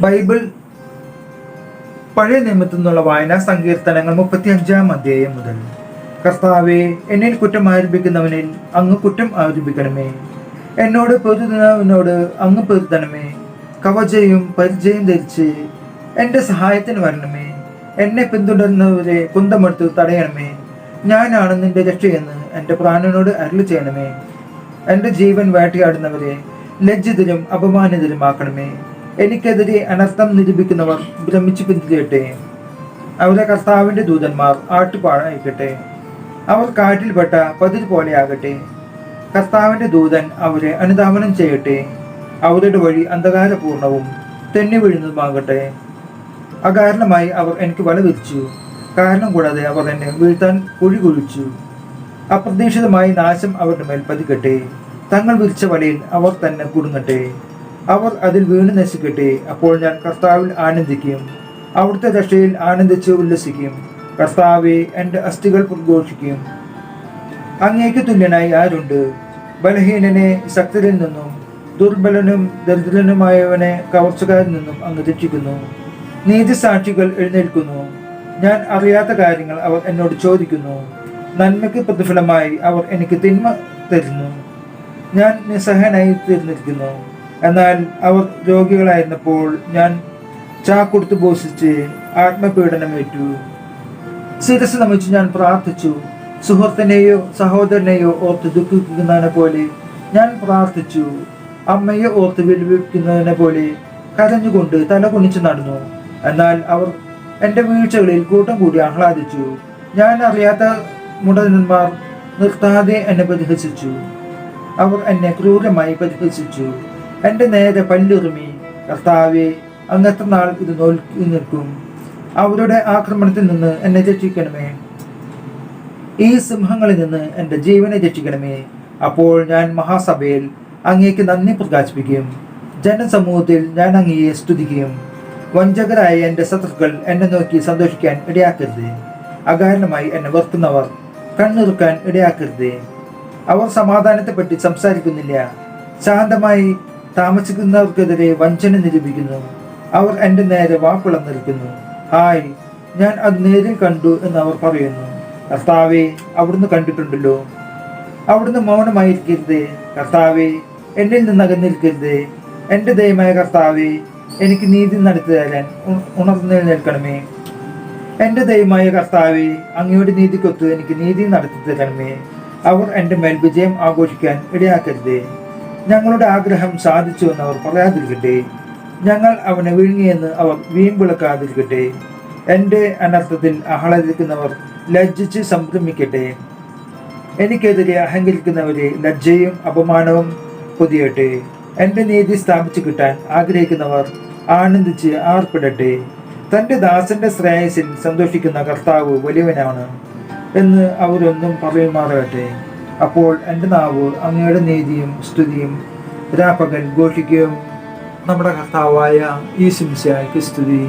Bible പഴയ നിയമത്തിൽ നിന്നുള്ള വായനാ സങ്കീർത്തനങ്ങൾ മുപ്പത്തി അഞ്ചാം അധ്യായം മുതൽ. കർത്താവെ എന്നിൽ കുറ്റം ആരോപിക്കുന്നവനിൽ അങ്ങ് കുറ്റം ആരോപിക്കണമേ. എന്നോട് പൊരുതുന്നവനോട് അങ്ങ് പൊരുത്തണമേ കവചയും പരിചയം ധരിച്ച് എന്റെ സഹായത്തിന് വരണമേ. എന്നെ പിന്തുടരുന്നവരെ കുന്തമെടുത്ത് തടയണമേ. ഞാനാണ് നിന്റെ രക്ഷയെന്ന് എന്റെ പ്രാണനോട് അരുളി ചെയ്യണമേ. എന്റെ ജീവൻ വേട്ടയാടുന്നവരെ ലജ്ജിതരും അപമാനിതരുമാക്കണമേ. എനിക്കെതിരെ അനർത്ഥം നിരൂപിക്കുന്നവർ ഭ്രമിച്ചു പിന്തിരിയട്ടെ. അവരെ കർത്താവിന്റെ ദൂതന്മാർ ആട്ടുപാടായിക്കട്ടെ. അവർ കാറ്റിൽപ്പെട്ട പതിർ പോലെയാകട്ടെ. കർത്താവിന്റെ ദൂതൻ അവരെ അനുധാവനം ചെയ്യട്ടെ. അവരുടെ വഴി അന്ധകാരപൂർണവും തെന്നി വീഴുന്നതുമാകട്ടെ. അകാരണമായി അവർ എനിക്ക് വല വിരിച്ചു കാരണം കൂടാതെ അവർ എന്നെ വീഴ്ത്താൻ കുഴി കുഴിച്ചു അപ്രതീക്ഷിതമായി നാശം അവരുടെ മേൽ പതിക്കട്ടെ. തങ്ങൾ വിരിച്ച വലയിൽ അവർ തന്നെ കുടുങ്ങട്ടെ. അവർ അതിൽ വീണ് നശിക്കട്ടെ. അപ്പോൾ ഞാൻ കർത്താവിൽ ആനന്ദിക്കും. അവിടുത്തെ രക്ഷയിൽ ആനന്ദിച്ച് ഉല്ലസിക്കും. കർത്താവെ എന്റെ അസ്ഥികൾ പ്രഘോഷിക്കും. അങ്ങേക്ക് തുല്യനായി ആരുണ്ട്? ബലഹീനനെ ശക്തരിൽ നിന്നും ദുർബലനും ദരിദ്രനുമായവനെ കവർച്ചക്കാരിൽ നിന്നും അങ്ങ് രക്ഷിക്കുന്നു. നീതിസാക്ഷികൾ എഴുന്നേൽക്കുന്നു. ഞാൻ അറിയാത്ത കാര്യങ്ങൾ അവർ എന്നോട് ചോദിക്കുന്നു. നന്മയ്ക്ക് പ്രതിഫലമായി അവർ എനിക്ക് തിന്മ തരുന്നു. ഞാൻ നിസ്സഹനായി തീർന്നിരിക്കുന്നു. എന്നാൽ അവർ രോഗികളായിരുന്നപ്പോൾ ഞാൻ ചാക്കൊടുത്ത് പോഷിച്ച് ആത്മപീഡനമേറ്റു. ശിരസ് നമിച്ച് ഞാൻ പ്രാർത്ഥിച്ചു. സുഹൃത്തിനെയോ സഹോദരനെയോ ഓർത്ത് ദുഃഖിക്കുന്നതിനെ പോലെ ഞാൻ പ്രാർത്ഥിച്ചു. അമ്മയെ ഓർത്ത് വിലപിക്കുന്നതിനെ പോലെ കരഞ്ഞുകൊണ്ട് തല കുണിച്ച് നടന്നു. എന്നാൽ അവർ എന്റെ വീഴ്ചകളിൽ കൂട്ടം കൂടി ആഹ്ലാദിച്ചു. ഞാൻ അറിയാത്ത മുടന്മാർ നിർത്താതെ എന്നെ പരിഹസിച്ചു. അവർ എന്നെ ക്രൂരമായി പരിഹസിച്ചു. എന്റെ നേരെ പല്ലുറുമി കർത്താവെ അങ്ങ് എത്ര നാൾ ഇത് നോക്കി നിൽക്കും. അവരുടെ ആക്രമണത്തിൽ നിന്ന് എന്നെ രക്ഷിക്കണമേ. ഈ സിംഹങ്ങളിൽ നിന്ന് എന്റെ ജീവനെ രക്ഷിക്കണമേ. അപ്പോൾ ഞാൻ മഹാസഭയിൽ അങ്ങേക്ക് നന്ദി പ്രകാശിപ്പിക്കും. ജനസമൂഹത്തിൽ ഞാൻ അങ്ങയെ സ്തുതിക്കും. വഞ്ചകരായ എന്റെ ശത്രുക്കൾ എന്നെ നോക്കി സന്തോഷിക്കാൻ ഇടയാക്കരുത്. അകാരണമായി എന്നെ വെറുക്കുന്നവർ കണ്ണുറുക്കാൻ ഇടയാക്കരുത്. അവർ സമാധാനത്തെപ്പറ്റി സംസാരിക്കുന്നില്ല. ശാന്തമായി താമസിക്കുന്നവർക്കെതിരെ വഞ്ചന നിരൂപിക്കുന്നു. അവർ എന്റെ നേരെ വാക്കുളന്നിരിക്കുന്നു. ഹായ് ഞാൻ അത് നേരിൽ കണ്ടു എന്ന് അവർ പറയുന്നു. കർത്താവെ അവിടുന്ന് കണ്ടിട്ടുണ്ടല്ലോ. അവിടുന്ന് മൗനമായിരിക്കരുത്. കർത്താവെ എന്നിൽ നിന്ന് അകന്നിരിക്കരുത്. എന്റെ ദയമായ കർത്താവെ എനിക്ക് നീതി നടത്തി തരാൻ ഉണർന്നു നിൽക്കണമേ എന്റെ ദയമായ കർത്താവെ അങ്ങയുടെ നീതിക്കൊത്ത് എനിക്ക് നീതി നടത്തി തരണമേ അവർ എന്റെ മേൽ വിജയം ആഘോഷിക്കാൻ ഇടയാക്കരുത്. ഞങ്ങളുടെ ആഗ്രഹം സാധിച്ചു എന്ന് അവർ പറയാതിരിക്കട്ടെ. ഞങ്ങൾ അവനെ വിഴുങ്ങിയെന്ന് അവർ വീമ്പിളക്കാതിരിക്കട്ടെ എന്റെ അനർത്ഥത്തിൽ അഹളരിക്കുന്നവർ ലജ്ജിച്ച് സംഭ്രമിക്കട്ടെ എനിക്കെതിരെ അഹങ്കരിക്കുന്നവരെ ലജ്ജയും അപമാനവും പൊതിയട്ടെ. എന്റെ നീതി സ്ഥാപിച്ചു കിട്ടാൻ ആഗ്രഹിക്കുന്നവർ ആനന്ദിച്ച് ആർപ്പിടട്ടെ. തന്റെ ദാസന്റെ ശ്രേയസിൽ സന്തോഷിക്കുന്ന കർത്താവ് വലിയവനാണ് എന്ന് അവരൊന്നും പറയുമാറാകട്ടെ. അപ്പോൾ എന്റെ നാവ് അങ്ങയുടെ നീതിയും സ്തുതിയും രാപ്പകൻ ഘോഷിക്കുകയും നമ്മുടെ കർത്താവായ ഈ സിംസയ്ക്ക് സ്തുതി.